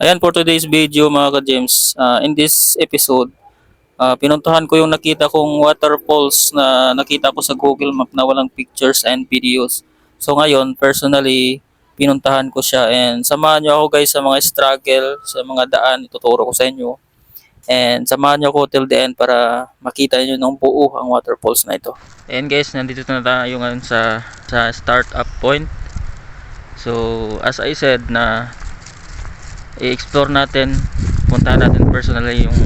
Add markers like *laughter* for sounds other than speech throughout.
Ayan for today's video mga ka-gems. Ah, in this episode, ah, pinuntahan ko yung nakita kong waterfalls na nakita ko sa Google Map na walang pictures and videos. So ngayon, personally, pinuntahan ko siya and samahan niyo ako guys sa mga struggle, sa mga daan, ituturo ko sa inyo. And samahan niyo ako till the end para makita niyo ng buo ang waterfalls na ito. And guys, nandito na tayo ngayon sa, sa start up point. So, as I said na i-explore natin, puntahan natin personally yung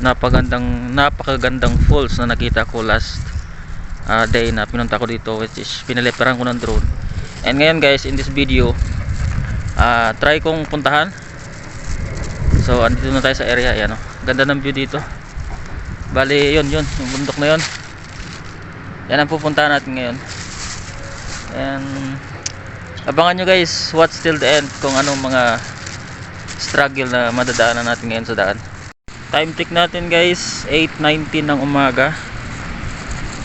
napagandang napakagandang falls na nakita ko last uh, day na pinunta ko dito which is pinaliparan ko ng drone. And ngayon guys, in this video, uh, try kong puntahan. So, andito na tayo sa area, ayan oh. Ganda ng view dito. Bali, yun, yun, yung bundok na yun. Yan ang pupuntahan natin ngayon. And abangan nyo guys, watch till the end kung anong mga struggle na madadaanan natin ngayon sa daan. Time check natin guys, 8.19 ng umaga.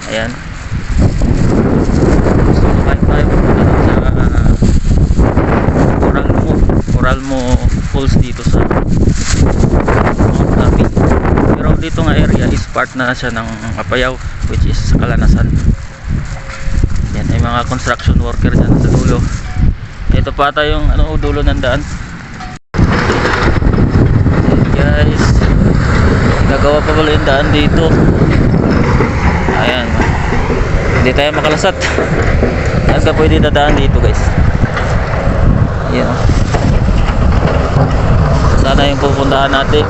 Ayan. So, kahit tayo sa uh, Coralmo, Coralmo Falls dito sa. Pero dito nga area is part na siya ng Apayao which is sa Kalanasan. Yan ay mga construction worker dyan sa dulo. Ito pa yung ano dulo ng daan. Ayan, guys. Nagawa pa pala yung daan dito. Ayan. Hindi tayo makalasat. Ka pwede dadaan dito guys? Ayan. Sana yung pupuntahan natin.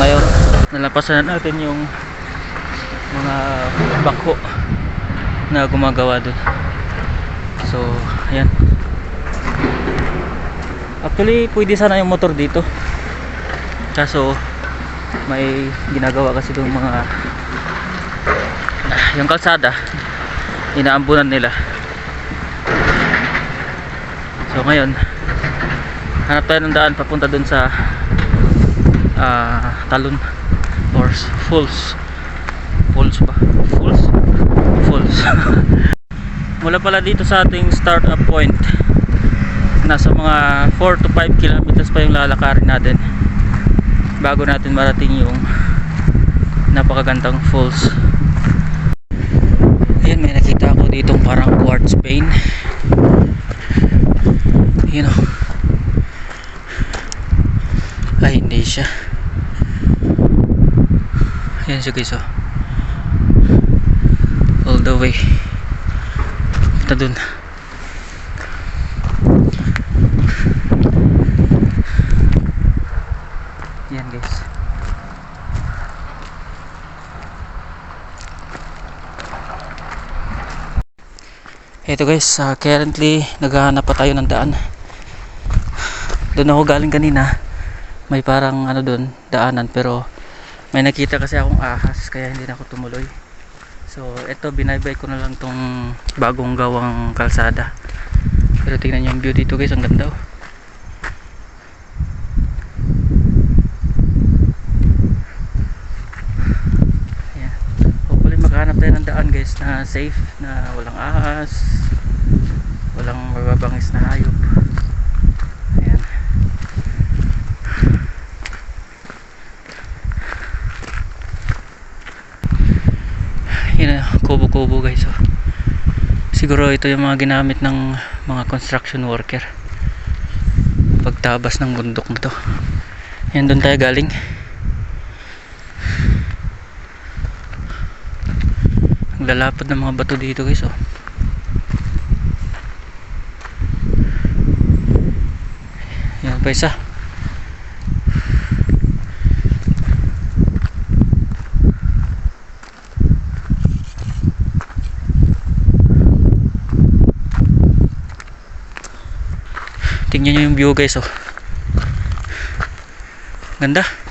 Ngayon, nalapasan na natin yung mga bako na gumagawa doon. So, ayan. Actually, pwede sana yung motor dito. Kaso, may ginagawa kasi doon mga yung kalsada inaambunan nila. So ngayon hanap tayo ng daan papunta doon sa ah, talon or falls. Falls ba? falls? falls. *laughs* Mula pala dito sa ating start up point nasa mga 4 to 5 kilometers pa yung lalakarin natin bago natin marating yung napakagandang falls. Ayan may nakita ako ditong parang quartz vein. Yun o ay hindi siya. Ayan siya guys o all the way. Punta dun yan guys Ito guys, ah, currently naghahanap pa tayo ng daan. Doon ako galing kanina. May parang ano doon, daanan pero may nakita kasi akong ahas kaya hindi na ako tumuloy. So, ito binaybay ko na lang tong bagong gawang kalsada. Pero tingnan niyo yung view dito guys, ang ganda oh. Makahanap tayo ng daan guys na safe, na walang ahas, walang mababangis na hayop. Ayan. Yun na, kubo-kubo guys. Oh. Siguro ito yung mga ginamit ng mga construction worker. Pagtabas ng bundok na to. Yan doon tayo galing. Ang lalapad ng mga bato dito guys oh. Pa isa. Tingnan nyo yung view guys oh. Ganda.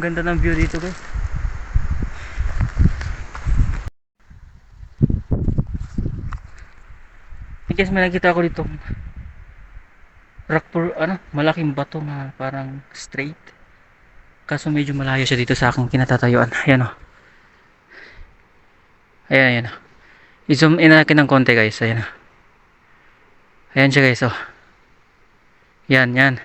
Ang ganda ng view dito guys. I guess may nakita ako dito rock pour, ano, malaking bato na parang straight Kaso medyo malayo siya dito sa aking kinatatayuan. Ayan o. Ayan, ayan. I-zoom in natin ng konti guys. Ayan o. Ayan siya guys oh. Yan, yan.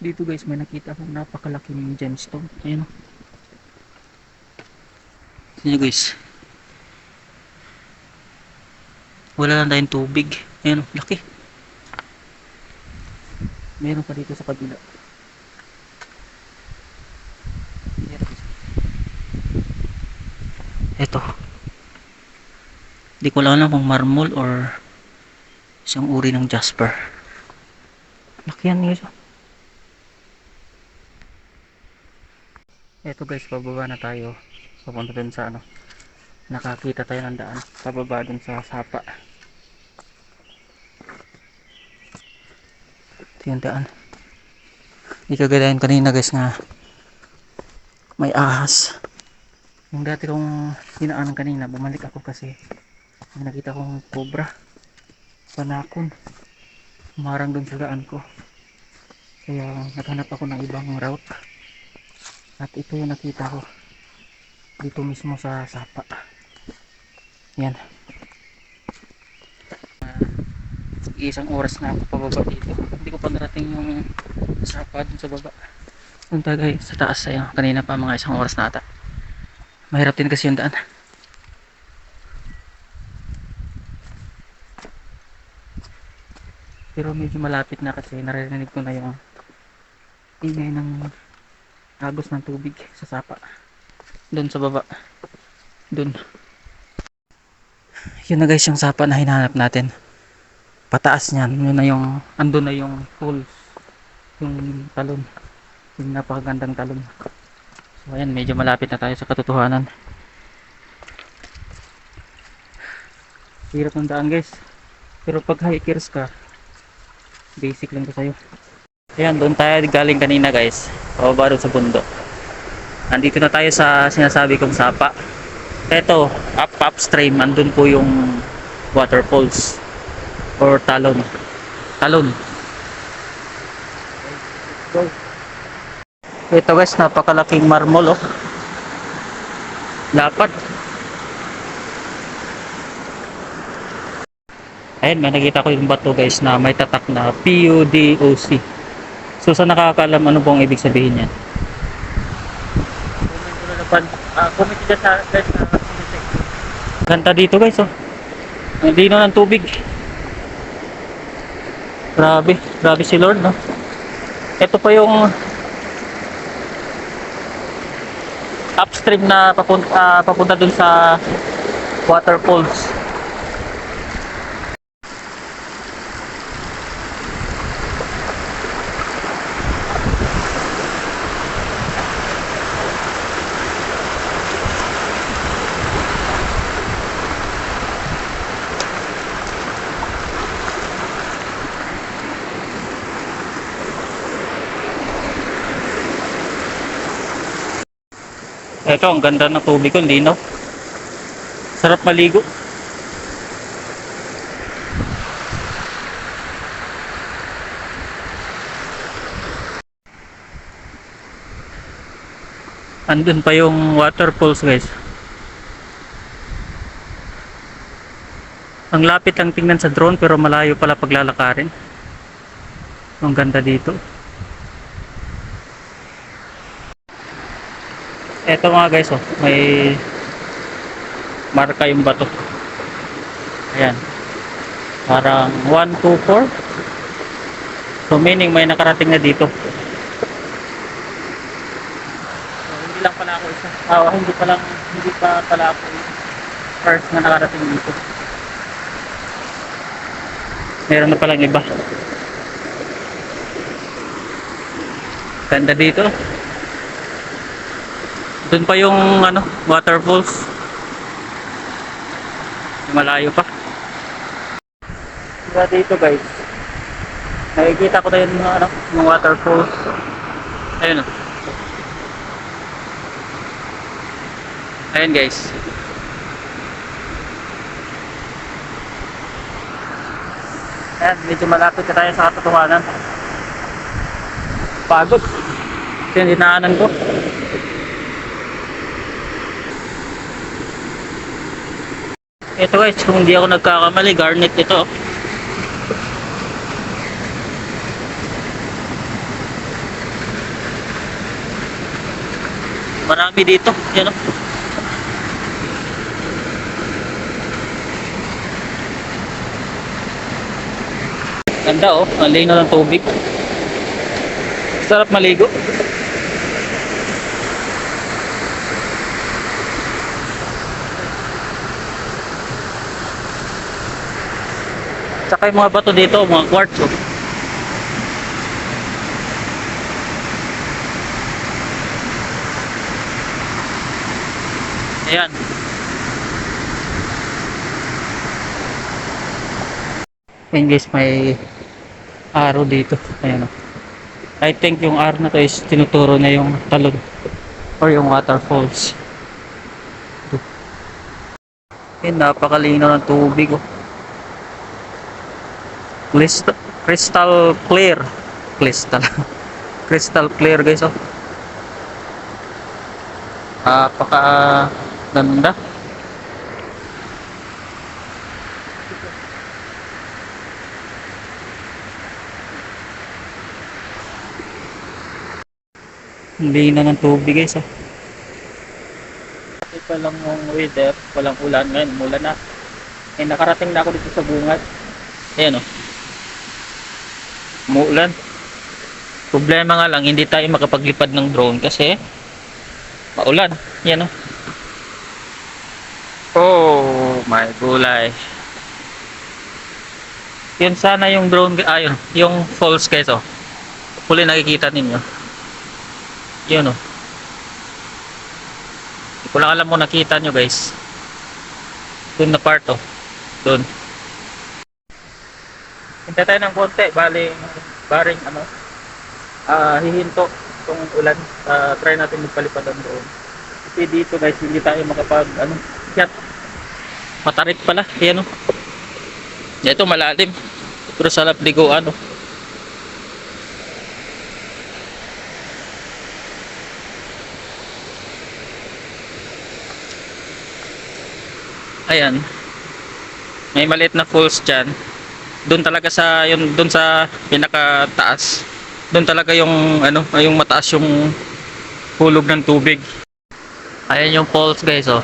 Dito guys may nakita akong napakalaking gemstone. Ayan o. Tignan guys. Wala lang tayong tubig. Ayan o, laki. Meron pa dito sa kabila. Ito. Di ko lang alam kung marmol or isang uri ng jasper. Laki yan guys. Ito guys, pababa na tayo. Papunta dun sa ano. Nakakita tayo ng daan. Pababa dun sa sapa. Ito yung daan. Hindi kanina guys nga may ahas. Yung dati kong dinaanan kanina, bumalik ako kasi may nakita kong cobra. Panakon. Marang dun sa daan ko. Kaya naghanap ako ng ibang route. At ito yung nakita ko. Dito mismo sa sapa. Yan. Ah, isang oras na ako pababa dito. Hindi ko pa narating yung sapa dun sa baba. Doon tayo guys, sa taas tayo. Kanina pa mga isang oras na ata. Mahirap din kasi yung daan. Pero medyo malapit na kasi naririnig ko na yung ingay ng agos ng tubig sa sapa. Doon sa baba. Doon. Yun na guys yung sapa na hinahanap natin. Pataas niyan. Yun na yung, andun na yung falls. Yung talon. Yung napakagandang talon. So ayan, medyo malapit na tayo sa katotohanan. Hirap ng daan guys. Pero pag hikers ka, basic lang to sa'yo. Ayan, doon tayo galing kanina guys. Pababa doon sa bundok. Andito na tayo sa sinasabi kong sapa. Ito, up upstream, andun po yung waterfalls or talon. Talon. Ito guys, napakalaking marmol oh. Dapat. Ayun, may nakita ko yung bato guys na may tatak na PUDOC. So sa nakakaalam ano pong ibig sabihin yan? Comment ko na guys na Ganda dito guys oh. Ang lino ng tubig. Grabe, grabe si Lord no. Ito pa yung upstream na papunta, ah, papunta dun sa waterfalls. Ito, ang ganda ng tubig ko, linaw. Sarap maligo. Andun pa yung waterfalls guys. Ang lapit lang tingnan sa drone pero malayo pala paglalakarin. Ang ganda dito. Eto mga guys, oh, may marka yung bato. Ayan. Parang 1, 2, 4. So meaning may nakarating na dito. So, hindi lang pala ako isa. Ah, hindi pa lang, hindi pa pala ako first na nakarating dito. Meron na palang iba. Ganda dito. Doon pa yung ano, waterfalls. Malayo pa. Diba dito guys. Nakikita ko na yung ano, yung waterfalls. Ayun oh. Ayun guys. Ayan, medyo malapit na tayo sa katotohanan. Nakakapagod. Ito yung dinaanan ko. Ito guys, kung hindi ako nagkakamali, garnet ito. Marami dito. Yan o. Ganda oh, ang lino ng tubig. Sarap maligo. Tsaka yung mga bato dito, mga quartz oh. Ayan. Ayan guys, may araw dito. Ayan oh. I think yung araw na to is tinuturo na yung talon or yung waterfalls. Ayan, napakalino ng tubig oh. Crystal, crystal clear. Crystal. *laughs* crystal clear guys oh. Napaka ganda. Hindi na ng tubig guys ah. Ito pa lang yung weather, walang ulan ngayon, mulan na. Eh nakarating na ako dito sa bungad. Ayan oh. Umuulan. Problema nga lang, hindi tayo makapaglipad ng drone kasi maulan. Yan oh. Oh, my gulay. Yan sana yung drone, ayun, yung falls guys oh. Huli nakikita ninyo. Yun oh. Hindi alam mo nakita nyo guys. Doon na part oh. Doon. Hintay tayo ng konti. Bali, baring ano. ah hihinto itong ulan. Ah, try natin magpalipad ang doon. Kasi dito guys, hindi tayo makapag ano, yat. Matarik pala. Ayan oh. Ito malalim. Pero sarap ligo ano. Ayan. May maliit na falls dyan. Doon talaga sa yung doon sa pinakataas. Doon talaga yung ano, yung mataas yung hulog ng tubig. Ayan yung falls guys oh.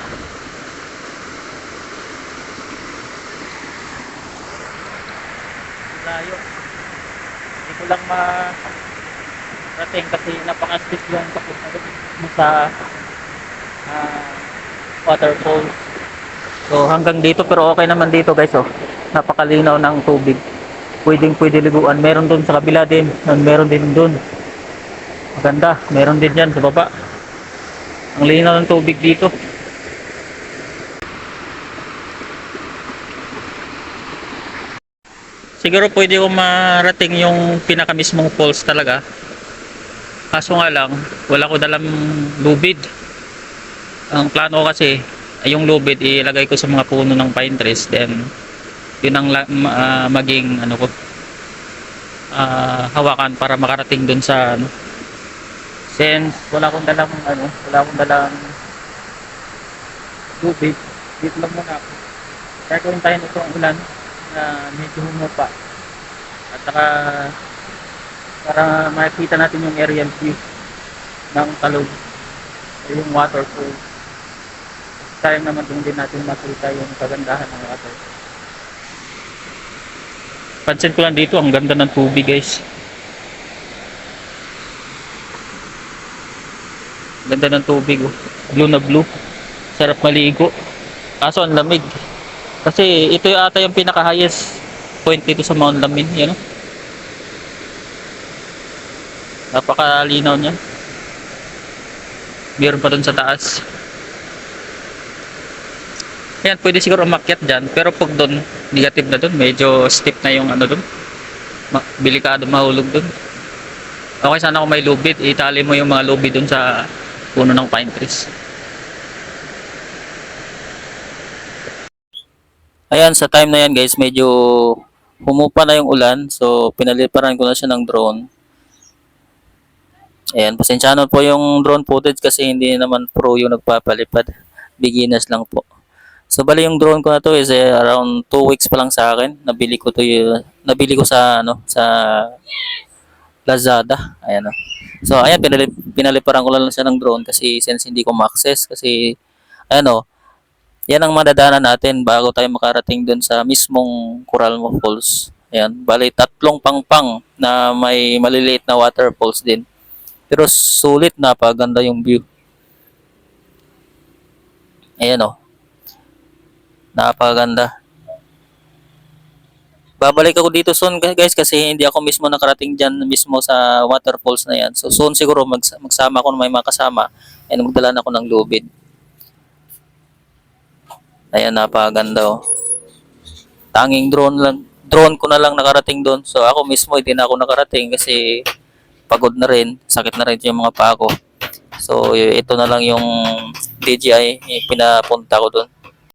Layo. Hindi ko lang ma rating kasi napaka-steep yung papunta sa ah, waterfalls. So hanggang dito pero okay naman dito guys oh. Napakalinaw ng tubig. Pwedeng pwede liguan. Meron doon sa kabila din. Meron din doon. Maganda. Meron din yan sa baba. Ang linaw ng tubig dito. Siguro pwede ko marating yung pinakamismong falls talaga. Kaso nga lang, wala ko dalang lubid. Ang plano ko kasi, ay yung lubid ilagay ko sa mga puno ng pine trees then yun ang ah, maging ano ko ah, hawakan para makarating dun sa ano. Since wala akong dalang ano wala akong dalang lubid dito lang muna ako. Kaya kung tayo nito ang ulan na medyo humupa. At saka para makikita natin yung aerial view ng talog o yung waterfall. Sayang naman kung din natin makita yung kagandahan ng water. Pansin ko lang dito, ang ganda ng tubig guys. Ganda ng tubig oh. Blue na blue. Sarap maligo. Kaso ang lamig. Kasi ito yung ata yung pinaka highest point dito sa Mount Lamin. Yan oh. Napakalinaw niya. Meron pa dun sa taas. Yan, pwede siguro umakyat dyan. Pero pag doon, negative na doon. Medyo steep na yung ano doon. Bilikado mahulog doon. Okay, sana kung may lubid. Itali mo yung mga lubid doon sa puno ng pine trees. Ayan, sa time na yan guys, medyo humupa na yung ulan. So, pinaliparan ko na siya ng drone. Ayan, pasensya na po yung drone footage kasi hindi naman pro yung nagpapalipad. Beginners lang po. So bali yung drone ko na to is eh, around 2 weeks pa lang sa akin. Nabili ko to yung, nabili ko sa ano sa Lazada. Ayan o. So ayan pinalip, pinaliparan ko lang siya ng drone kasi since hindi ko ma-access kasi ayan o. Yan ang madadaanan natin bago tayo makarating dun sa mismong Coralmo Falls. Ayan, bali tatlong pangpang na may maliliit na waterfalls din. Pero sulit, napaganda yung view. Ayan o. Napakaganda. Babalik ako dito soon guys kasi hindi ako mismo nakarating dyan mismo sa waterfalls na yan. So soon siguro mags- magsama ako ng may mga kasama and magdala na ako ng lubid. Ayan, napakaganda oh. Tanging drone lang, drone ko na lang nakarating doon. So ako mismo hindi na ako nakarating kasi pagod na rin, sakit na rin yung mga paa ko. So ito na lang yung DJI, yung pinapunta ko doon.